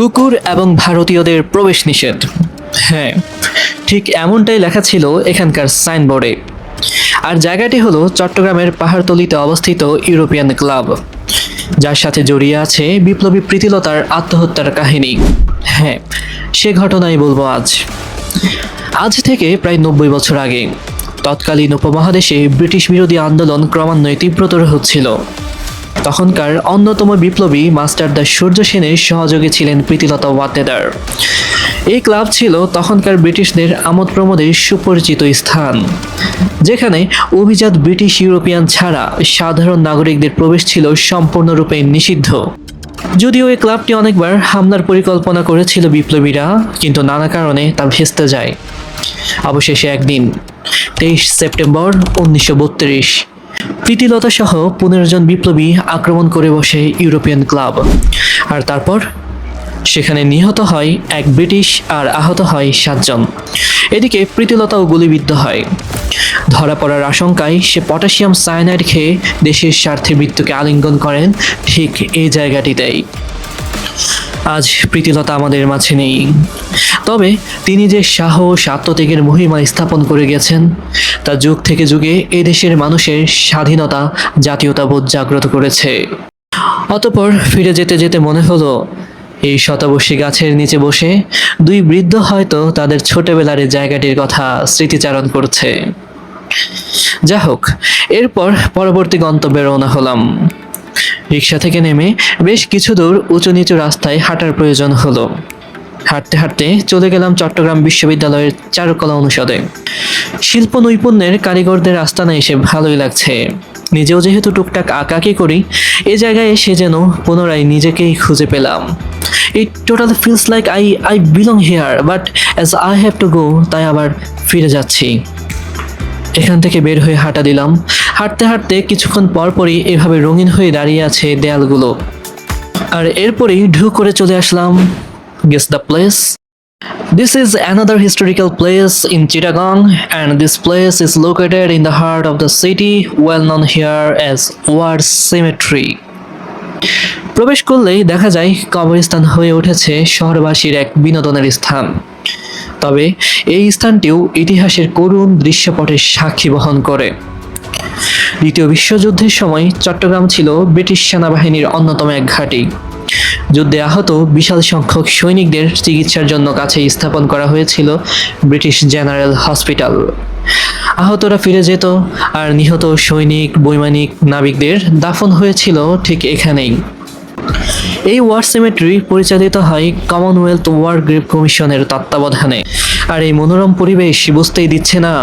কুকুর এবং ভারতীয়দের প্রবেশ নিষেধ। হ্যাঁ ঠিক এমনটাই লেখা ছিল এখানকার সাইনবোর্ডে। আর জায়গাটি হলো চট্টগ্রামের পাহাড়তলিতে অবস্থিত ইউরোপিয়ান ক্লাব, যার সাথে জড়িয়ে আছে বিপ্লবী প্রীতিলতার আত্মহত্যার কাহিনী। হ্যাঁ সে ঘটনাই বলব আজ। আজ থেকে প্রায় নব্বই বছর আগে, তৎকালীন উপমহাদেশে ব্রিটিশ বিরোধী আন্দোলন ক্রমান্বয়ে তীব্রতর হচ্ছিল। তখনকার অন্যতম বিপ্লবী মাস্টার দ্য সূর্য সেনের সহযোগী ছিলেন প্রীতিলতা ওয়াতেদার। এই ক্লাব ছিল তখনকার ব্রিটিশদের আমোদ প্রমোদের সুপরিচিত স্থান, যেখানে অভিজাত ব্রিটিশ ইউরোপিয়ান ছাড়া সাধারণ নাগরিকদের প্রবেশ ছিল সম্পূর্ণরূপে নিষিদ্ধ। যদিও এই ক্লাবটি অনেকবার হামলার পরিকল্পনা করেছিল বিপ্লবীরা, কিন্তু নানা কারণে তা ভেস্তে যায়। অবশেষে একদিন, তেইশ সেপ্টেম্বর উনিশশো বত্রিশ প্রীতিলতা সহ পনেরো জন বিপ্লবী আক্রমণ করে বসে ইউরোপিয়ান ক্লাব। আর তারপর? সেখানে নিহত হয় এক ব্রিটিশ আর আহত হয় সাতজন। এদিকে প্রীতিলতাও গুলিবিদ্ধ হয়। ধরা পড়ার আশঙ্কায় সে পটাশিয়াম সায়ানাইড খেয়ে দেশের স্বার্থে মৃত্যুকে আলিঙ্গন করেন ঠিক এই জায়গাটিতেই। আজ প্রীতিলতা আমাদের মাঝে নেই। তবে তিনি যে সাহস, আত্মত্যাগের মহিমা স্থাপন করে গেছেন, তা যুগ থেকে যুগে এদেশের মানুষের স্বাধীনতা, জাতীয়তাবোধ জাগ্রত করেছে। অতপর ফিরে যেতে যেতে মনে হলো, এই শতাবর্ষী গাছের নিচে বসে দুই বৃদ্ধ হয়তো তাদের ছোটবেলার জায়গাটির কথা স্মৃতিচারণ করছে। যা হোক এরপর পরবর্তী গন্তব্যে রওনা হলাম। রিক্সা থেকে নেমে বেশ কিছু দূর উঁচু নিচু রাস্তায় হাঁটার প্রয়োজন হলো। হাঁটতে হাঁটতে চলে গেলাম চট্টগ্রাম বিশ্ববিদ্যালয়ের চারুকলা অনুষদে। শিল্প নৈপুণ্যের কারিগরদের আস্তানা এসে ভালোই লাগছে। নিজেও যেহেতু টুকটাক আঁকাকি করি, এ জায়গায় এসে যেন পুনরায় নিজেকেই খুঁজে পেলাম। It total feels like I I belong here but as I have to go তাই আবার ফিরে যাচ্ছি। এখান থেকে বের হয়ে হাঁটা দিলাম। হাঁটতে হাঁটতে কিছুক্ষণ পরপরই এভাবে রঙিন হয়ে দাঁড়িয়ে আছে দেয়ালগুলো। আর এরপরেই ঢু করে চলে আসলাম। Guess the place This is another historical place in Chittagong, and this place is located in the heart of the city, well known here as War Cemetery. প্রবেশ করলেই দেখা যায় কবরস্থান হয়ে উঠেছে শহরবাসীর এক বিনোদনের স্থান। তবে এই স্থানটিও ইতিহাসের করুণ দৃশ্যপটের সাক্ষী বহন করে। দ্বিতীয় বিশ্বযুদ্ধের সময় চট্টগ্রাম ছিল ব্রিটিশ সেনাবাহিনীর অন্যতম এক ঘাঁটি। যুদ্ধে আহত বিশাল সংখ্যক সৈনিকদের চিকিৎসার জন্য কাছে স্থাপন করা হয়েছিল ব্রিটিশ জেনারেল হসপিটাল। আহতরা ফিরে যেত আর নিহত সৈনিক, বৈমানিক, নাবিকদের দাফন হয়েছিল ঠিক এখানেই। এই ওয়ার সিমেট্রি পরিচালিত হয় কমনওয়েলথ ওয়ার গ্রিপ কমিশনের তত্ত্বাবধানে। আর এই মনোরম পরিবেশ বুঝতেই দিচ্ছে না,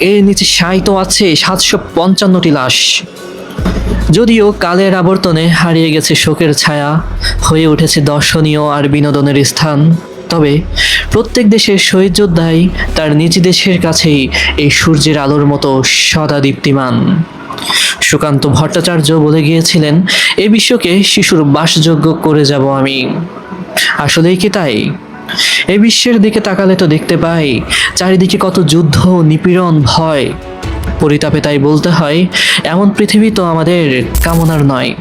এর নিচে সাহিত্য আছে সাতশো পঞ্চান্নটি লাশ। যদিও কালের আবর্তনে হারিয়ে গেছে শোকের ছায়া, হয়ে উঠেছে দর্শনীয় আর বিনোদনের স্থান। তবে প্রত্যেক দেশের শহীদ যোদ্ধাই তার নিজ দেশের কাছেই এই সূর্যের আলোর মতো সদা দীপ্তিমান সুকান্ত ভট্টাচার্য বলে গিয়েছিলেন, এ বিশ্বকে শিশুর বাসযোগ্য করে যাব আমি। আসলেই কি তাই? এ বিশ্বের দিকে তাকালে তো দেখতে পাই, চারিদিকে কত যুদ্ধ নিপীড়ন, ভয়। পরিতাপে তাই বলতে হয়, এমন পৃথিবী তো আমাদের কামনার নয়।